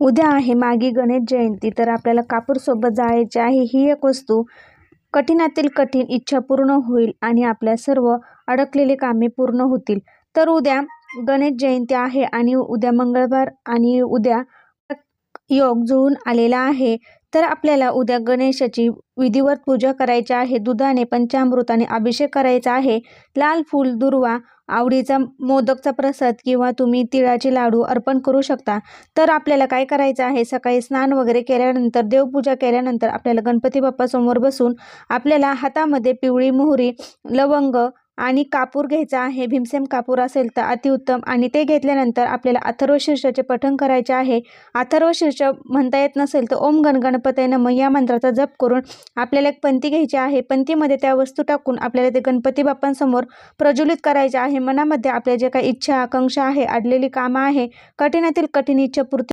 उद्या आहे मागी गणेश जयंती तर आपल्याला कापूरसोबत जायचे आहे ही एक वस्तू. कठीणातील कठीण इच्छा पूर्ण होईल आणि आपल्या सर्व अडकलेले कामे पूर्ण होतील. तर उद्या गणेश जयंती आहे आणि उद्या मंगळवार आणि उद्या योग जुळून आलेला आहे. तर आपल्याला उद्या गणेशाची विधिवत पूजा करायची आहे दुधाने पंचामृताने अभिषेक करायचा आहे. लाल फूल दुर्वा आवडीचा मोदकचा प्रसाद किंवा तुम्ही तिळाचे लाडू अर्पण करू शकता. तर आपल्याला काय करायचं आहे? सकाळी स्नान वगैरे केल्यानंतर देवपूजा केल्यानंतर आपल्याला गणपती बाप्पासमोर बसून आपल्याला हातामध्ये पिवळी मोहरी लवंग आणि कापूर घ्यायचा आहे भीमसेम कापूर असेल तर अतिउत्तम. आणि ते घेतल्यानंतर आपल्याला अथर्व शीर्षाचे पठण करायचे आहे. अथर्व शीर्ष म्हणता येत नसेल तर ओम गण गणपती नम या मंत्राचा जप करून आपल्याला एक पंथी घ्यायची आहे. पंथीमध्ये त्या वस्तू टाकून आपल्याला ते गणपती बाप्पांसमोर प्रज्वलित करायचे आहे. मनामध्ये आपल्या जे काही इच्छा आकांक्षा आहे अडलेली कामं आहे कठीणातील कठीण इच्छा पूर्ती